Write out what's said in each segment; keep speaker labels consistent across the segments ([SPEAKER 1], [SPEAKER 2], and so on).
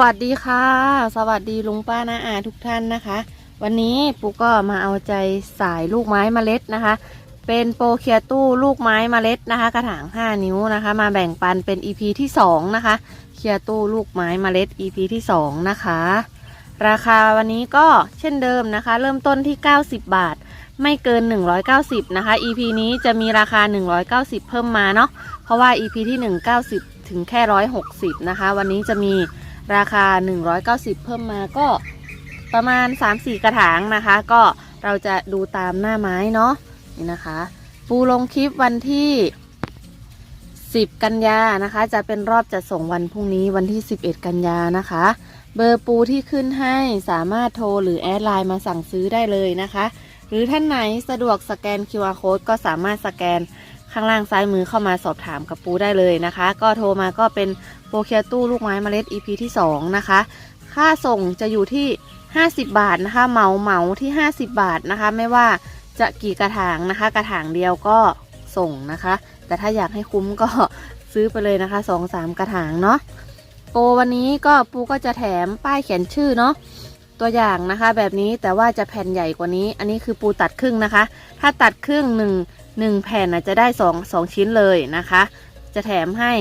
[SPEAKER 1] วัสดีค่ะ สวัสดีลุงป้านาอาทุกท่านนะคะ วันนี้ปูก็มาเอาใจสายลูกไม้เมล็ดนะคะ เป็นโปรเคียตู้ลูกไม้เมล็ดนะคะ กระถาง 5 นิ้วนะคะ มาแบ่งปันเป็น EP ที่ 2 นะคะเคียตู้ลูกไม้เมล็ด EP ที่ 2 นะคะ ราคาวันนี้ก็เช่นเดิมนะคะ เริ่มต้นที่ 90 บาท ไม่เกิน 190 นะคะ EP นี้จะมีราคา 190 เพิ่มมาเนาะเพราะว่า EP ที่ 190 ถึงแค่ 160 นะคะ วันนี้จะมี ราคา 190 เพิ่มมาก็ประมาณ 3-4 กระถางนะคะ ก็เราจะดูตามหน้าไม้เนาะนี่นะคะ ปูลงคลิปวันที่ 10 กันยานะคะ จะเป็นรอบจัดส่งวันพรุ่งนี้วันที่ 11 กันยานะคะ เบอร์ปูที่ขึ้นให้สามารถโทรหรือแอดไลน์มาสั่งซื้อได้เลยนะคะ หรือท่านไหนสะดวกสแกน QR code ก็สามารถสแกน ข้างล่างซ้ายมือเข้ามาสอบถามกับปูได้เลยนะคะ ก็โทรมาก็เป็นโปรเคียตู้ลูกไม้เมล็ด EP ที่ 2 นะคะ ค่าส่งจะอยู่ที่ 50 บาทนะคะเหมาเหมาที่ 50 บาทนะคะ ไม่ว่าจะกี่กระถางนะคะ กระถางเดียวก็ส่งนะคะ แต่ถ้าอยากให้คุ้มก็ซื้อไปเลยนะคะ 2-3 กระถางเนาะโปรวันนี้ก็ปูก็จะแถมป้ายเขียนชื่อเนาะตัวอย่างนะคะแบบนี้แต่ว่าจะแผ่นใหญ่กว่านี้ อันนี้คือปูตัดครึ่งนะคะ ถ้าตัดครึ่งหนึ่ง หนึ่งแผ่นนะจะได้สองสองชิ้นเลยนะคะ จะแถมให้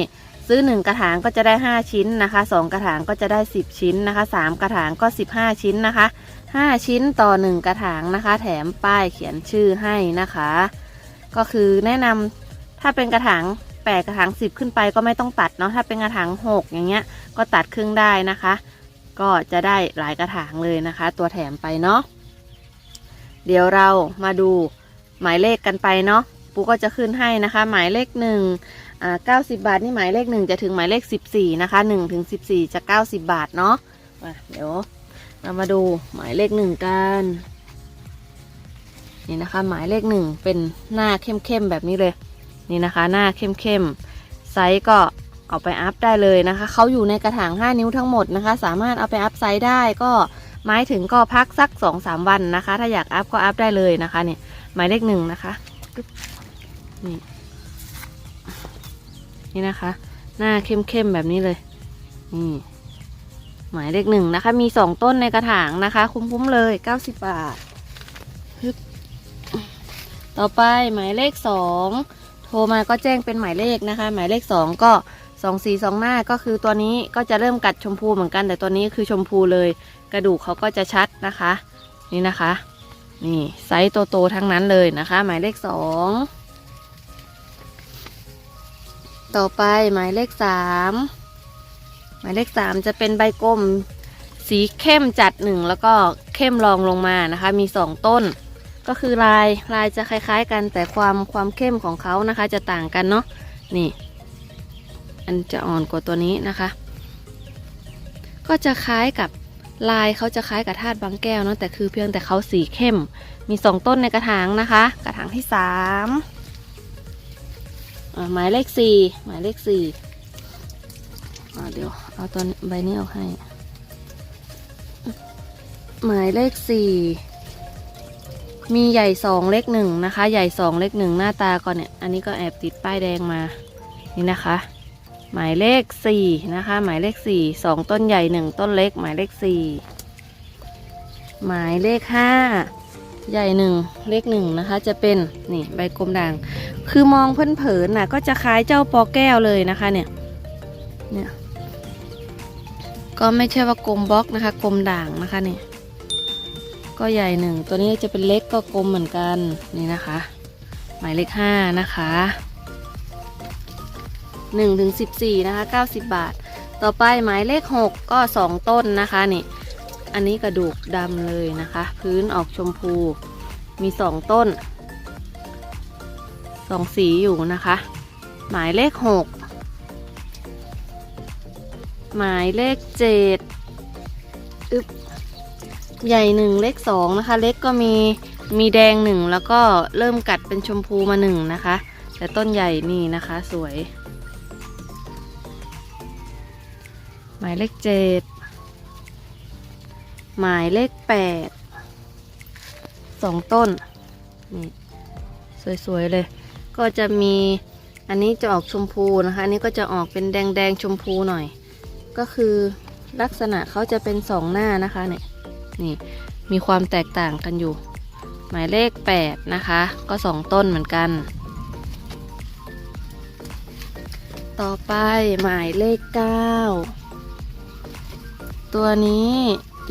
[SPEAKER 1] ซื้อหนึ่งกระถางก็จะได้ห้าชิ้นนะคะสองกระถางก็จะได้สิบชิ้นนะคะสามกระถางก็สิบห้าชิ้นนะคะห้าชิ้นต่อหนึ่งกระถางนะคะ แถมป้ายเขียนชื่อให้นะคะ ก็คือแนะนำถ้าเป็นกระถางแปดกระถางสิบขึ้นไปก็ไม่ต้องตัดเนาะถ้าเป็นกระถางหกอย่างเงี้ยก็ตัดครึ่งได้นะคะ ก็จะได้หลายกระถางเลยนะคะ ตัวแถมไปเนาะเดี๋ยวเรามาดู หมายเลขกันไปเนาะปูก็จะขึ้นให้นะคะ หมายเลขหนึ่งอ่าเก้าสิบาทนี่หมายเลขหนึ่งจะถึงหมายเลขสิบสี่นะคะหนึ่งถึงสิบสี่จะเก้าสิบบาทเนาะมาเดี๋ยวเรามาดูหมายเลขหนึ่งกันนี่นะคะ หมายเลขหนึ่งเป็นหน้าเข้มๆแบบนี้เลย นี่นะคะ หน้าเข้มๆไซส์ก็เอาไปอัพได้เลยนะคะเขาอยู่ในกระถาง 5 นิ้วทั้งหมดนะคะ สามารถเอาไปอัพไซส์ได้ก็หมายถึงก็พักสัก 2-3 วันนะคะ ถ้าอยากอัพก็อัพได้เลยนะคะเนี่ย หมายเลขหนึ่งนะคะนี่นี่นะคะ หน้าเข้มๆแบบนี้เลยนี่หมายเลขหนึ่งนะคะ มี2ต้นในกระถางนะคะ คุ้มๆเลย90บาทปึ๊บต่อไปหมายเลข2โทรมาก็แจ้งเป็นหมายเลขนะคะ หมายเลข2ก็สองสีสองหน้าก็คือตัวนี้ก็จะเริ่มกัดชมพูเหมือนกัน แต่ตัวนี้คือชมพูเลย กระดูกเขาก็จะชัดนะคะ นี่นะคะ นี่ไซส์โตๆทั้งนั้นเลยนะคะ หมายเลขสองต่อไปหมายเลขสามหมายเลขสามจะเป็นใบกลมสีเข้มจัดหนึ่งแล้วก็เข้มรองลงมานะคะ มีสองต้น ก็คือลายลายจะคล้ายๆ กันแต่ความความเข้มของเขานะคะ จะต่างกันเนาะนี่ อันจะอ่อนกว่าตัวนี้นะคะ ก็จะคล้ายกับ ลายเขาจะคล้ายกับธาตุบางแก้วเนาะแต่คือเพียงแต่เขาสีเข้ม มีสองต้นในกระถางนะคะ กระถางที่สามหมายเลขสี่หมายเลขสี่เดี๋ยวเอาตัวใบนี้ออกให้ หมายเลขสี่มีใหญ่สองเล็กหนึ่งนะคะ ใหญ่สองเล็กหนึ่งหน้าตาก่อนเนี่ย อันนี้ก็แอบติดป้ายแดงมา นี่นะคะ หมายเลขสี่นะคะ หมายเลขสี่สองต้นใหญ่หนึ่งต้นเล็ก หมายเลขสี่หมายเลขห้าใหญ่หนึ่งเลขหนึ่งนะคะ จะเป็นนี่ใบกลมด่าง คือมองเพิ่นเผินน่ะ ก็จะคล้ายเจ้าปอแก้วเลยนะคะเนี่ยเนี่ยก็ไม่ใช่ว่ากลมบล็อกนะคะกลมด่างนะคะเนี่ยก็ใหญ่หนึ่งตัวนี้จะเป็นเล็กก็กลมเหมือนกันนี่นะคะ หมายเลขห้านะคะ 1ถึง14 นะคะ 90 บาท ต่อไปหมายเลข 6 ก็ 2 ต้นนะคะนี่ อันนี้กระดูกดำเลยนะคะ พื้นออกชมพู มี 2 ต้น 2 สีอยู่นะคะ หมายเลข 6 หมายเลข 7 อึบใหญ่หนึ่งเลขสองนะคะ เล็กก็มีมีแดงหนึ่งแล้วก็เริ่มกัดเป็นชมพูมาหนึ่งนะคะ แต่ต้นใหญ่นี่นะคะสวย หมายเลขเจ็ดหมายเลขแปดสองต้นนี่สวยๆเลย ก็จะมีอันนี้จะออกชมพูนะคะอันนี้ก็จะออกเป็นแดงๆชมพูหน่อย ก็คือลักษณะเขาจะเป็นสองหน้านะคะเนี่ยนี่มีความแตกต่างกันอยู่ หมายเลข 8 นะคะ ก็สองต้นเหมือนกัน ต่อไปหมายเลข 9 ตัวนี้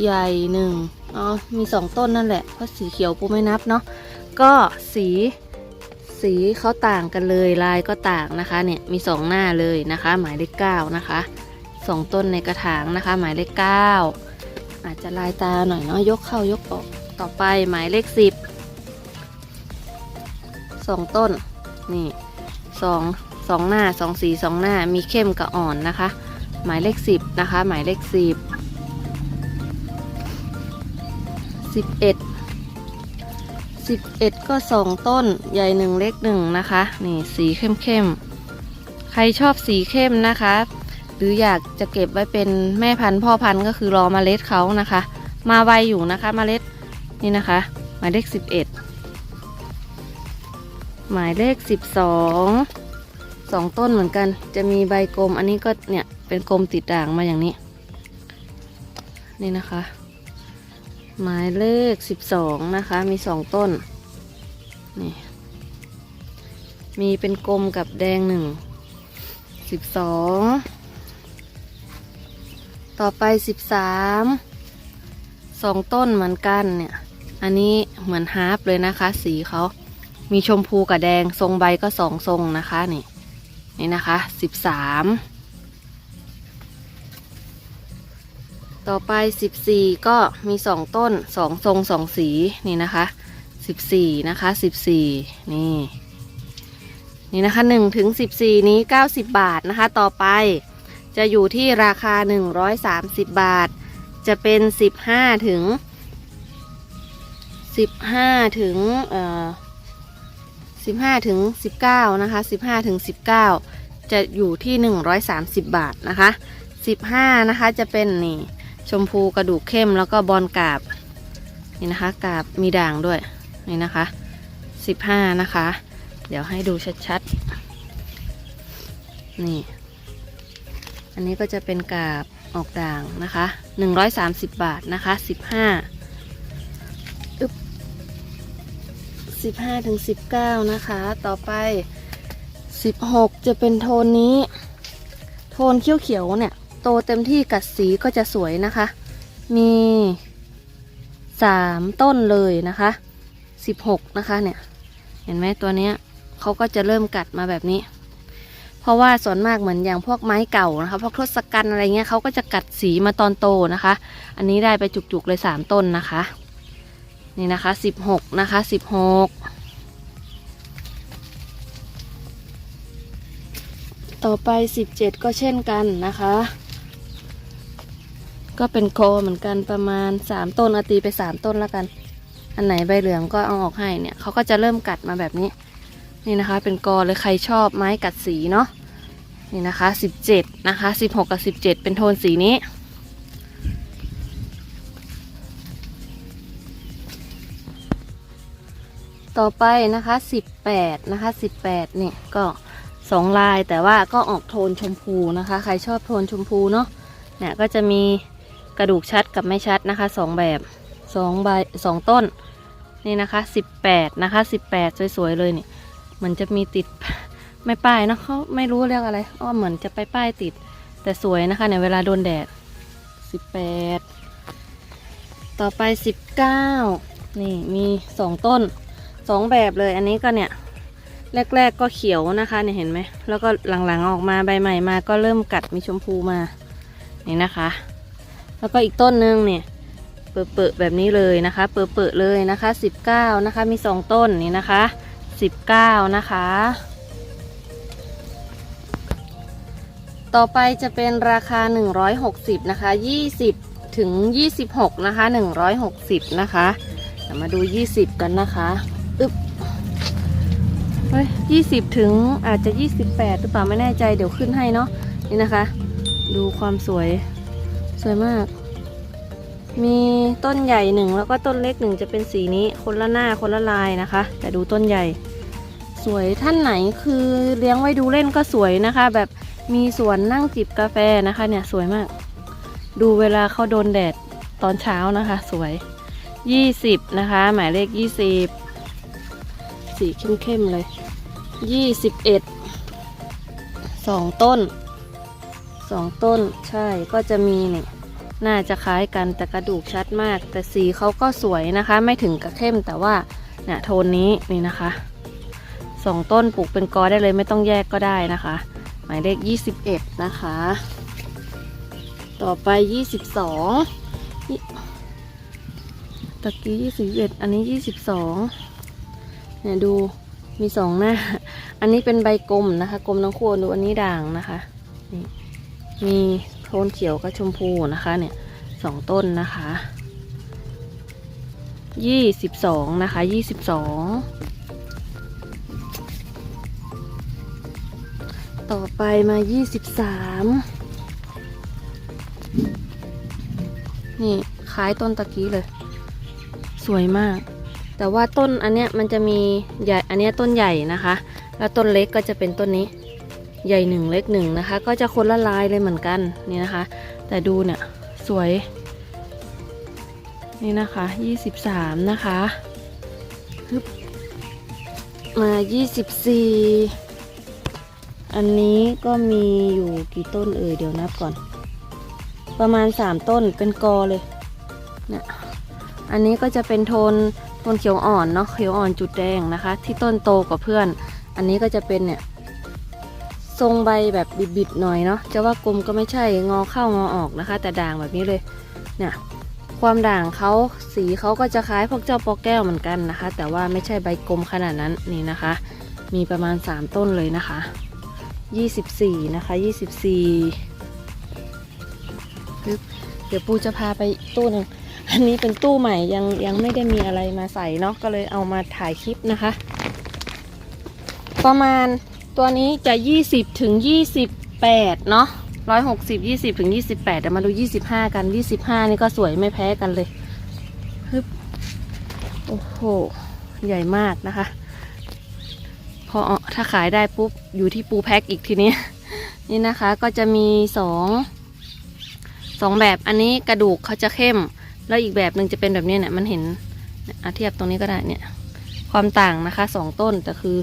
[SPEAKER 1] ใหญ่หนึ่งอ๋อมีสองต้นนั่นแหละเพราะสีเขียวปูไม่นับเนาะก็สีสีเขาต่างกันเลยลายก็ต่างนะคะเนี่ยมีสองหน้าเลยนะคะ หมายเลข9นะคะสองต้นในกระถางนะคะ หมายเลข9อาจจะลายตาหน่อยเนาะยกเข้ายกออกต่อไปหมายเลข10สองต้นนี่สองสองหน้าสองสีสองหน้ามีเข้มกับอ่อนนะคะ หมายเลข10นะคะ หมายเลขสิบ 10 11 11ก็สองต้นใหญ่หนึ่งเล็กหนึ่งนะคะ นี่สีเข้มเข้มๆใครชอบสีเข้มนะคะ หรืออยากจะเก็บไว้เป็นแม่พันธุ์พ่อพันธุ์ก็คือรอมเมล็ดเขานะคะ มาไวอยู่นะคะมเมล็ดนี่นะคะ หมายเลข11หมายเลข12สองต้นเหมือนกัน จะมีใบกลมอันนี้ก็เนี่ยเป็นกลมติดด่างมาอย่างนี้ นี่นะคะ หมายเลข12นะคะ มีสองต้น นี่ มีเป็นกลมกับแดงหนึ่ง12ต่อไป13สองต้นเหมือนกันเนี่ย อันนี้เหมือนฮาร์ปเลยนะคะ สีเขา มีชมพูกับแดง ทรงใบก็สองทรงนะคะนี่ นี่นะคะ13 ต่อไป 14 ก็มี 2 ต้น 2 ทรง 2 สีนี่นะคะ 14 นะคะ 14 นี่ นี่นะคะ1ถึง14 นี้ 90 บาทนะคะ ต่อไปจะอยู่ที่ราคา 130 บาท จะเป็น 15 ถึง 15 ถึงเอ่อ15 ถึง 19 นะคะ 15 ถึง 19 จะอยู่ที่ 130 บาทนะคะ 15 นะคะจะเป็นนี่ ชมพูกระดูกเข้มแล้วก็บอลกาบนี่นะคะกาบมีด่างด้วยนี่นะคะ15นะคะ เดี๋ยวให้ดูชัดๆ นี่ อันนี้ก็จะเป็นกาบออกด่างนะคะ130บาทนะคะ15อึ๊บ15ถึง19นะคะ ต่อไป16จะเป็นโทนนี้ โทนเขียวๆเนี่ย โตเต็มที่กัดสีก็จะสวยนะคะ มีสามต้นเลยนะคะสิบหกนะคะเนี่ย เห็นไหมตัวเนี้ยเขาก็จะเริ่มกัดมาแบบนี้ เพราะว่าส่วนมากเหมือนอย่างพวกไม้เก่านะคะ พวกทศกัณฐ์อะไรเงี้ยเขาก็จะกัดสีมาตอนโตนะคะ อันนี้ได้ไปจุกๆเลยสามต้นนะคะ นี่นะคะสิบหกนะคะสิบหกต่อไป 17 ก็เช่นกันนะคะ ก็เป็นโคเหมือนกันประมาณ3ต้นอาตีไป3ต้นแล้วกัน อันไหนใบเหลืองก็เอาออกให้เนี่ยเขาก็จะเริ่มกัดมาแบบนี้ นี่นะคะ เป็นกอเลยใครชอบไม้กัดสีเนาะนี่นะคะ17นะคะ16กับ17เป็นโทนสีนี้ต่อไปนะคะ18นะคะ18เนี่ยก็สองลายแต่ว่าก็ออกโทนชมพูนะคะ ใครชอบโทนชมพูเนาะเนี่ยก็จะมี กระดูกชัดกับไม่ชัดนะคะสองแบบสองใบสองต้นนี่นะคะ18นะคะ18สวยๆเลยเนี่ยเหมือนจะมีติดไม่ป้ายเนะเขาไม่รู้เรียกอะไรอ้อเหมือนจะไปป้ายติด แต่สวยนะคะเนี่ยเวลาโดนแดด18ต่อไป19นี่มีสองต้นสองแบบเลยอันนี้ก็เนี่ยแรก ๆ ก็เขียวนะคะเนี่ยเห็นไหมแล้วก็หลังๆออกมาใบใหม่มาก็เริ่มกัดมีชมพูมานี่นะคะ แล้วก็อีกต้นหนึงเนี่ยเปิดๆแบบนี้เลยนะคะ เปิดๆเลยนะคะ 19 นะคะ มี 2 ต้นนี่นะคะ 19 นะคะ ต่อไปจะเป็นราคา 160 นะคะ 20 ถึง 26 นะคะ 160 นะคะเดี๋ยวมาดู 20 กันนะคะอึ๊บเฮ้ยยี่สิบถึงอาจจะยี่สิบแปดหรือเปล่าไม่แน่ใจเดี๋ยวขึ้นให้เนาะนี่นะคะ ดูความสวย สวยมาก มีต้นใหญ่หนึ่งแล้วก็ต้นเล็กหนึ่งจะเป็นสีนี้คนละหน้าคนละลายนะคะ แต่ดูต้นใหญ่ สวยท่านไหนคือเลี้ยงไว้ดูเล่นก็สวยนะคะ แบบมีสวนนั่งจิบกาแฟนะคะเนี่ยสวยมาก ดูเวลาเขาโดนแดดตอนเช้านะคะ สวยยี่สิบนะคะ หมายเลขยี่สิบสีเข้มๆเลยยี่สิบเอ็ดสองต้น สองต้นใช่ก็จะมีนี่น่าจะคล้ายกันแต่กระดูกชัดมาก แต่สีเขาก็สวยนะคะ ไม่ถึงกับเข้มแต่ว่าเนี่ยโทนนี้นี่นะคะสองต้นปลูกเป็นกอได้เลยไม่ต้องแยกก็ได้นะคะ หมายเลขยี่สิบเอ็ดนะคะ ต่อไปยี่สิบสองตะกี้ยี่สิบเอ็ดอันนี้ยี่สิบสองเนี่ยดูมีสองหน้า อันนี้เป็นใบกลมนะคะ กลมทั้งคู่ดูอันนี้ด่างนะคะนี่ มีโทนเขียวกับชมพูนะคะเนี่ยสองต้นนะคะยี่สิบสองนะคะยี่สิบสองต่อไปมายี่สิบสามนี่คล้ายต้นตะกี้เลย สวยมาก แต่ว่าต้นอันเนี้ยมันจะมีใหญ่อันเนี้ยต้นใหญ่นะคะ แล้วต้นเล็กก็จะเป็นต้นนี้ ใหญ่หนึ่งเล็กหนึ่งนะคะ ก็จะคนละลายเลยเหมือนกันนี่นะคะ แต่ดูเนี่ยสวย นี่นะคะยี่สิบสามนะคะฮึบมายี่สิบสี่อันนี้ก็มีอยู่กี่ต้นเอ่ยเดี๋ยวนับก่อน ประมาณสามต้นเป็นกอเลยเนี่ยอันนี้ก็จะเป็นโทนโทนเขียวอ่อนเนาะเขียวอ่อนจุดแดงนะคะ ที่ต้นโตกว่าเพื่อน อันนี้ก็จะเป็นเนี่ย ทรงใบแบบบิดๆหน่อยเนาะจะว่ากลมก็ไม่ใช่งอเข้างอออกนะคะ แต่ด่างแบบนี้เลยเนี่ยความด่างเขาสีเขาก็จะคล้ายพวกเจ้าปอแก้วเหมือนกันนะคะ แต่ว่าไม่ใช่ใบกลมขนาดนั้นนี่นะคะ มีประมาณ 3 ต้นเลยนะคะ 24 นะคะ 24ปึ๊บเดี๋ยวปูจะพาไปตู้หนึ่งอันนี้เป็นตู้ใหม่ยังยังไม่ได้มีอะไรมาใส่เนาะก็เลยเอามาถ่ายคลิปนะคะ ประมาณ ตัวนี้จะ 20 ถึง 28 เนาะ160 20ถึง28เดี๋ยวมาดู25กัน25นี่ก็สวยไม่แพ้กันเลยฮึบโอ้โห ใหญ่มากนะคะ พอถ้าขายได้ปุ๊บ อยู่ที่ปูแพ็คอีกทีนี้ นี่นะคะก็จะมีสองสองแบบอันนี้กระดูกเขาจะเข้ม แล้วอีกแบบหนึ่งจะเป็นแบบนี้เนี่ยมันเห็นเนี่ยอะเทียบตรงนี้ก็ได้เนี่ย ความต่างนะคะสองต้นแต่คือ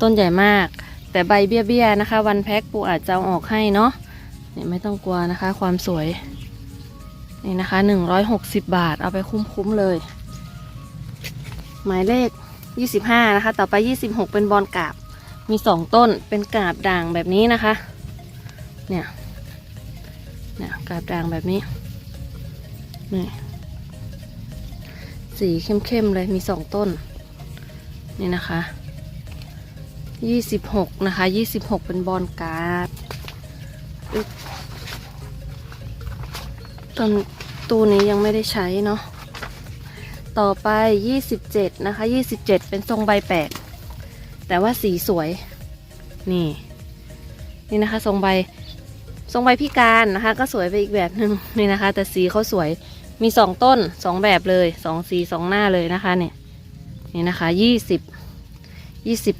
[SPEAKER 1] ต้นใหญ่มาก แต่ใบเบี้ยๆนะคะ วันแพ็คปูอาจจะออกให้เนาะเนี่ยไม่ต้องกลัวนะคะ ความสวย นี่นะคะหนึ่งร้อยหกสิบบาทเอาไปคุ้มๆเลย หมายเลขยี่สิบห้านะคะ ต่อไปยี่สิบหกเป็นบอลกาบ มีสองต้นเป็นกาบด่างแบบนี้นะคะ เนี่ยเนี่ยกาบด่างแบบนี้นี่สีเข้มๆเลยมีสองต้น นี่นะคะ ยี่สิบหกนะคะยี่สิบหกเป็นบอลการ์ดต้นตู้นี้ยังไม่ได้ใช้เนาะต่อไปยี่สิบเจ็ดนะคะยี่สิบเจ็ดเป็นทรงใบแปดแต่ว่าสีสวย นี่ นี่นะคะ ทรงใบ ทรงใบพิการนะคะ ก็สวยไปอีกแบบหนึ่งนี่นะคะ แต่สีเขาสวย มีสองต้นสองแบบเลยสองสีสองหน้าเลยนะคะเนี่ย นี่นะคะยี่สิ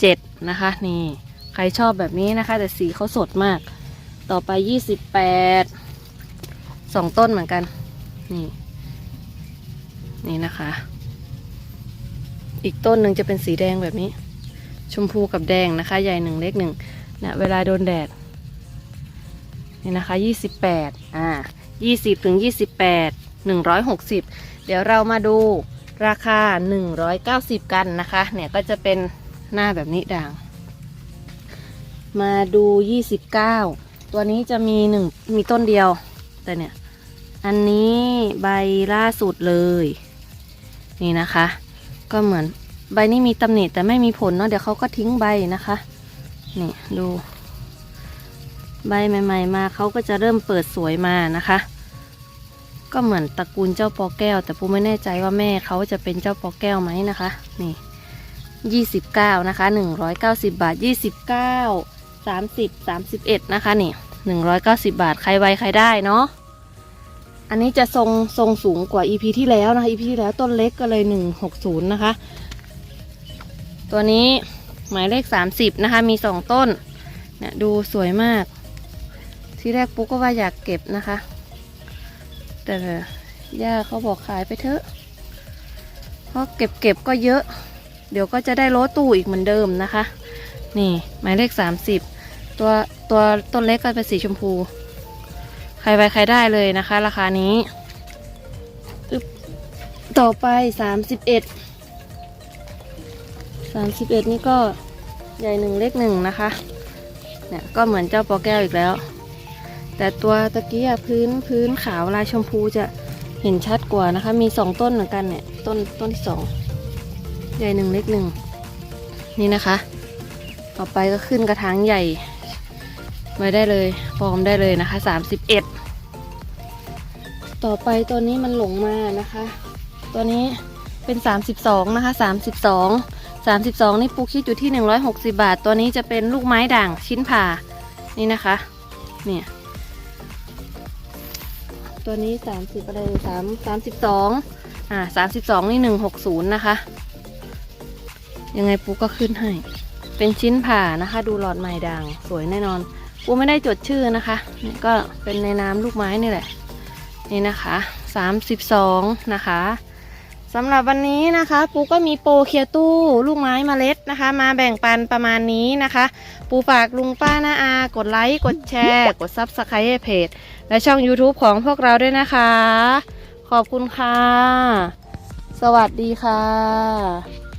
[SPEAKER 1] เจ็ดนะคะ นี่ ใครชอบแบบนี้นะคะ แต่สีเขาสดมาก ต่อไปยี่สิบแปดสองต้นเหมือนกัน นี่ นี่นะคะ อีกต้นหนึ่งจะเป็นสีแดงแบบนี้ ชมพูกับแดงนะคะ ใหญ่หนึ่งเล็กหนึ่งเนี่ยเวลาโดนแดด นี่นะคะยี่สิบแปดอ่ายี่สิบถึงยี่สิบแปดหนึ่งร้อยหกสิบเดี๋ยวเรามาดูราคาหนึ่งร้อยเก้าสิบกันนะคะ เนี่ยก็จะเป็น หน้าแบบนี้ด่าง มาดูยี่สิบเก้าตัวนี้จะมีหนึ่งมีต้นเดียว แต่เนี่ย อันนี้ใบล่าสุดเลย นี่นะคะ ก็เหมือนใบนี้มีตำหนิแต่ไม่มีผลเนาะเดี๋ยวเขาก็ทิ้งใบนะคะ นี่ดู ใบใหม่ ๆ มาเขาก็จะเริ่มเปิดสวยมานะคะ ก็เหมือนตระกูลเจ้าปอแก้ว แต่ปูไม่แน่ใจว่าแม่เขาจะเป็นเจ้าปอแก้วไหมนะคะ นี่ ยี่สิบเก้านะคะหนึ่งร้อยเก้าสิบบาทยี่สิบเก้าสามสิบสามสิบเอ็ดนะคะนี่หนึ่งร้อยเก้าสิบบาท ใครไวใครได้เนาะ อันนี้จะทรงทรงสูงกว่า EP ที่แล้วนะคะ EP ที่แล้วต้นเล็กก็เลยหนึ่งหกศูนย์นะคะ ตัวนี้หมายเลขสามสิบนะคะ มีสองต้นเนี่ยดูสวยมาก ที่แรกปุ๊กก็ว่าอยากเก็บนะคะ แต่ย่าเขาบอกขายไปเถอะ เพราะเก็บเก็บก็เยอะ เดี๋ยวก็จะได้โลตู้อีกเหมือนเดิมนะคะ นี่หมายเลขสามสิบตัวตัวต้นเล็กก็เป็นสีชมพู ใครไปใครได้เลยนะคะ ราคานี้ ต่อไปสามสิบเอ็ดสามสิบเอ็ดนี่ก็ใหญ่หนึ่งเล็กหนึ่งนะคะ เนี่ยก็เหมือนเจ้าปอแก้วอีกแล้ว แต่ตัวตะกี้พื้นพื้นขาวลายชมพูจะเห็นชัดกว่านะคะ มีสองต้นเหมือนกันเนี่ย ต้นต้นที่สอง ใหญ่หนึ่งเล็กหนึ่งนี่นะคะ ต่อไปก็ขึ้นกระถางใหญ่ไว้ได้เลยฟอร์มได้เลยนะคะสามสิบเอ็ดต่อไปตัวนี้มันหลงมานะคะ ตัวนี้เป็นสามสิบสองนะคะสามสิบสองสามสิบสองนี่ปูคิดอยู่ที่หนึ่งร้อยหกสิบาท ตัวนี้จะเป็นลูกไม้ด่างชิ้นผ่า นี่นะคะ เนี่ย ตัวนี้สามสิบอะไรสามสามสิบสองอ่าสามสิบสองนี่หนึ่งหกศูนย์นะคะ ยังไงปูก็ขึ้นให้ เป็นชิ้นผ่านะคะ ดูหลอดใหม่ด่าง สวยแน่นอน ปูไม่ได้จดชื่อนะคะนี่ก็เป็นในน้ำลูกไม้นี่แหละ นี่นะคะสามสิบสองนะคะสำหรับวันนี้นะคะ ปูก็มีโปรเคียตู้ลูกไม้เมล็ดนะคะ มาแบ่งปันประมาณนี้นะคะ ปูฝากลุงป้าน้าอา กดไลค์ กดแชร์ กดซับสไครต์เพจ และช่อง YouTube ของพวกเราด้วยนะคะ ขอบคุณค่ะ สวัสดีค่ะ